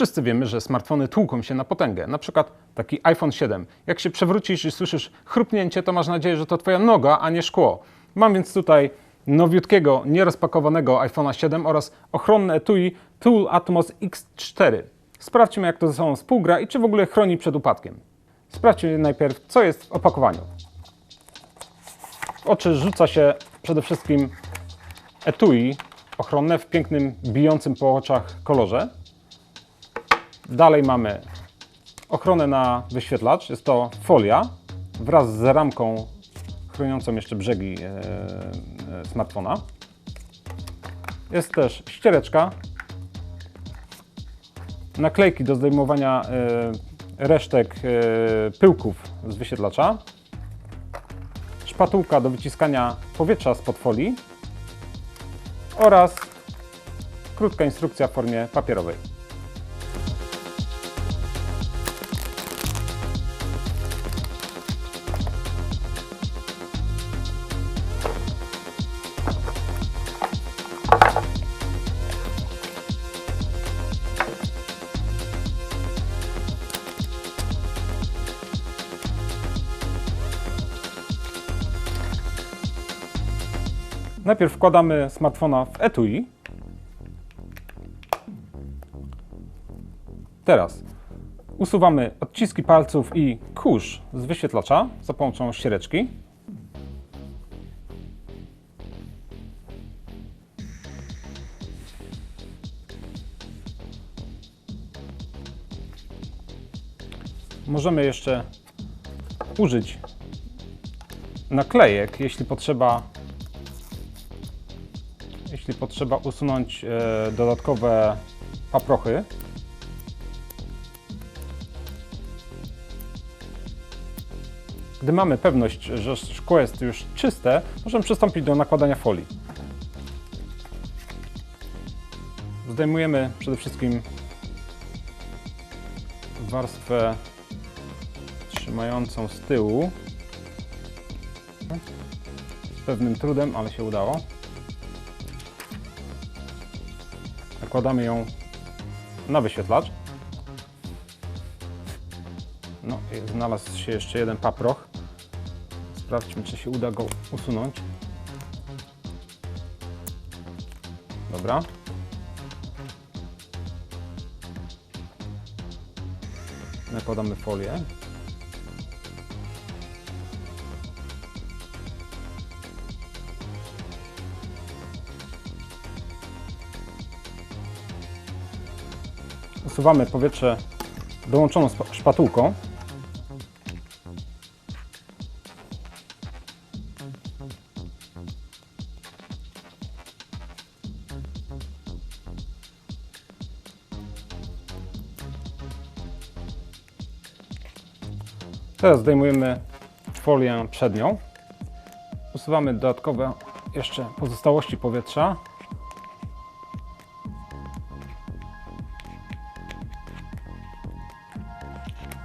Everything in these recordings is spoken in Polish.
Wszyscy wiemy, że smartfony tłuką się na potęgę. Na przykład taki iPhone 7. Jak się przewrócisz i słyszysz chrupnięcie, to masz nadzieję, że to twoja noga, a nie szkło. Mam więc tutaj nowiutkiego, nierozpakowanego iPhone'a 7 oraz ochronne etui Tool Atmos X4. Sprawdźmy, jak to ze sobą współgra i czy w ogóle chroni przed upadkiem. Sprawdźmy najpierw, co jest w opakowaniu. W oczy rzuca się przede wszystkim etui ochronne w pięknym, bijącym po oczach kolorze. Dalej mamy ochronę na wyświetlacz. Jest to folia wraz z ramką chroniącą jeszcze brzegi e, e, smartfona. Jest też ściereczka, naklejki do zdejmowania e, resztek pyłków z wyświetlacza, szpatułka do wyciskania powietrza spod folii oraz krótka instrukcja w formie papierowej. Najpierw wkładamy smartfona w etui. Teraz usuwamy odciski palców i kurz z wyświetlacza za pomocą ściereczki. Możemy jeszcze użyć naklejek, jeśli potrzeba jeśli potrzeba usunąć e, dodatkowe paprochy. Gdy mamy pewność, że szkło jest już czyste, możemy przystąpić do nakładania folii. Zdejmujemy przede wszystkim warstwę trzymającą z tyłu. Z pewnym trudem, ale się udało. Nakładamy ją na wyświetlacz. No znalazł się jeszcze jeden paproch. Sprawdźmy, czy się uda go usunąć. Dobra. Nakładamy folię. Usuwamy powietrze dołączoną szpatułką. Teraz zdejmujemy folię przednią. Usuwamy dodatkowe jeszcze pozostałości powietrza.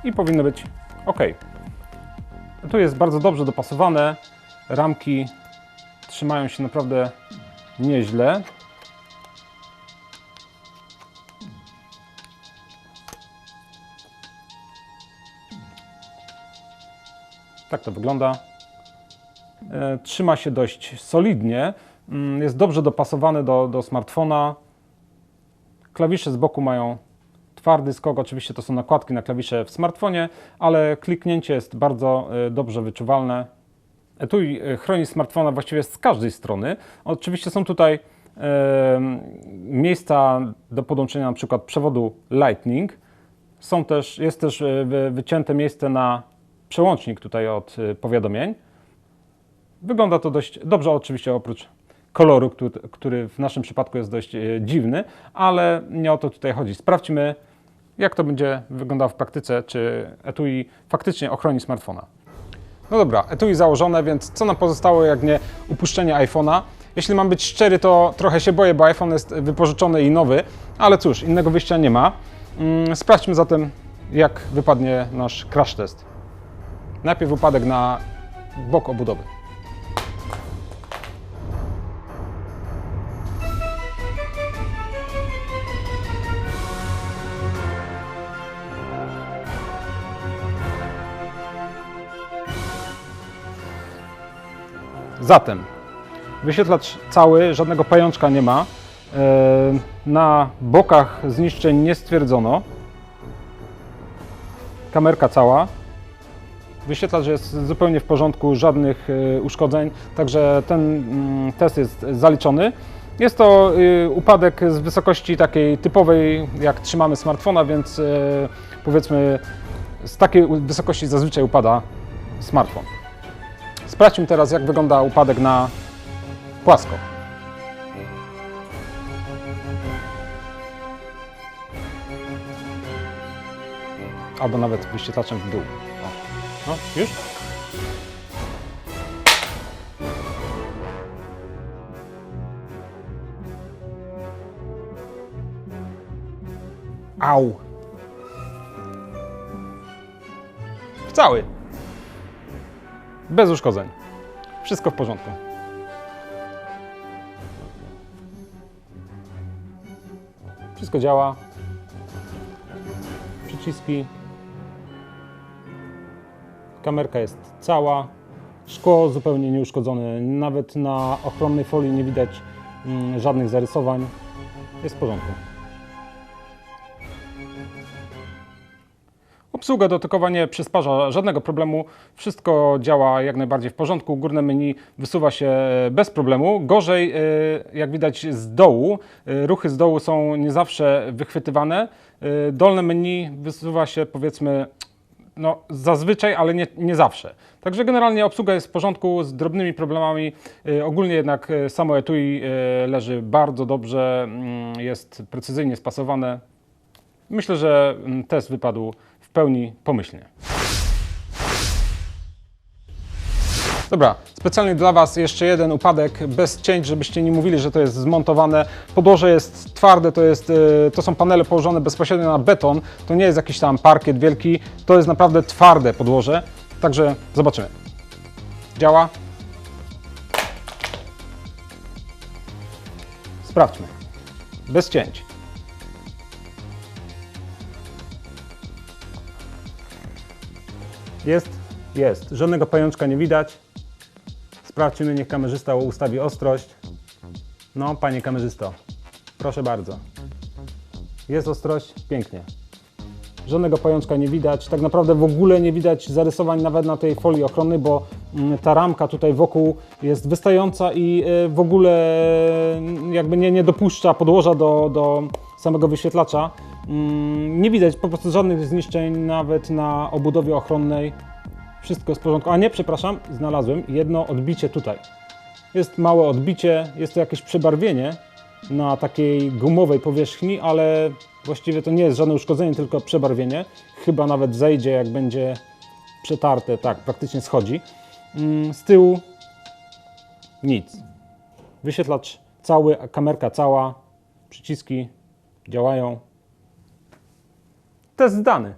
I powinno być ok. Tu jest bardzo dobrze dopasowane. Ramki trzymają się naprawdę nieźle. Tak to wygląda. E, Trzyma się dość solidnie. Mm, Jest dobrze dopasowany do, do smartfona. Klawisze z boku mają twardy skok. Oczywiście to są nakładki na klawisze w smartfonie, ale kliknięcie jest bardzo e, dobrze wyczuwalne. Etui e, chroni smartfona właściwie z każdej strony. Oczywiście są tutaj e, miejsca do podłączenia przykład przewodu Lightning. Są też, jest też e, wy- wycięte miejsce na przełącznik tutaj od powiadomień. Wygląda to dość dobrze, oczywiście oprócz koloru, który, w naszym przypadku jest dość dziwny, ale nie o to tutaj chodzi. Sprawdźmy, jak to będzie wyglądało w praktyce, czy etui faktycznie ochroni smartfona. No dobra, etui założone, więc co nam pozostało, jak nie upuszczenie iPhone'a? Jeśli mam być szczery, to trochę się boję, bo iPhone jest wypożyczony i nowy, ale cóż, innego wyjścia nie ma. Mm, Sprawdźmy zatem, jak wypadnie nasz crash test. Najpierw upadek na bok obudowy. Zatem wyświetlacz cały, żadnego pajączka nie ma. E, Na bokach zniszczeń nie stwierdzono. Kamerka cała. Wyświetlacz jest zupełnie w porządku, żadnych e, uszkodzeń, także ten mm, test jest zaliczony. Jest to y, upadek z wysokości takiej typowej, jak trzymamy smartfona, więc e, powiedzmy z takiej wysokości zazwyczaj upada smartfon. Sprawdźmy teraz, jak wygląda upadek na płasko. Albo nawet wyświetlaczem w dół. No, już? Au! Cały. Bez uszkodzeń. Wszystko w porządku. Wszystko działa. Przyciski. Kamerka jest cała. Szkło zupełnie nieuszkodzone. Nawet na ochronnej folii nie widać mm, żadnych zarysowań. Jest w porządku. Obsługa dotykowa nie przysparza żadnego problemu. Wszystko działa jak najbardziej w porządku. Górne menu wysuwa się bez problemu. Gorzej, e, jak widać z dołu, e, ruchy z dołu są nie zawsze wychwytywane. E, Dolne menu wysuwa się powiedzmy no, zazwyczaj, ale nie, nie zawsze. Także generalnie obsługa jest w porządku z drobnymi problemami. E, Ogólnie jednak e, samo etui e, leży bardzo dobrze, mm, jest precyzyjnie spasowane. Myślę, że mm, test wypadł pełni pomyślnie. Dobra, specjalnie dla Was jeszcze jeden upadek bez cięć, żebyście nie mówili, że to jest zmontowane. Podłoże jest twarde, to, jest, e, to są panele położone bezpośrednio na beton. To nie jest jakiś tam parkiet wielki, to jest naprawdę twarde podłoże. Także zobaczymy. Działa? Sprawdźmy. Bez cięć. Jest? Jest. Żadnego pajączka nie widać. Sprawdźmy, niech kamerzysta ustawi ostrość. No, panie kamerzysto, proszę bardzo. Jest ostrość? Pięknie. Żadnego pajączka nie widać. Tak naprawdę w ogóle nie widać zarysowań nawet na tej folii ochronnej, bo mm, ta ramka tutaj wokół jest wystająca i y, w ogóle mm, jakby nie, nie dopuszcza podłoża do, do samego wyświetlacza. Mm, Nie widać po prostu żadnych zniszczeń nawet na obudowie ochronnej. Wszystko jest w porządku. A nie, przepraszam, znalazłem jedno odbicie tutaj. Jest małe odbicie, jest to jakieś przebarwienie na takiej gumowej powierzchni, ale właściwie to nie jest żadne uszkodzenie, tylko przebarwienie. Chyba nawet zejdzie, jak będzie przetarte. Tak, praktycznie schodzi. Mm, Z tyłu nic. Wyświetlacz cały, kamerka cała, przyciski działają. Test zdany.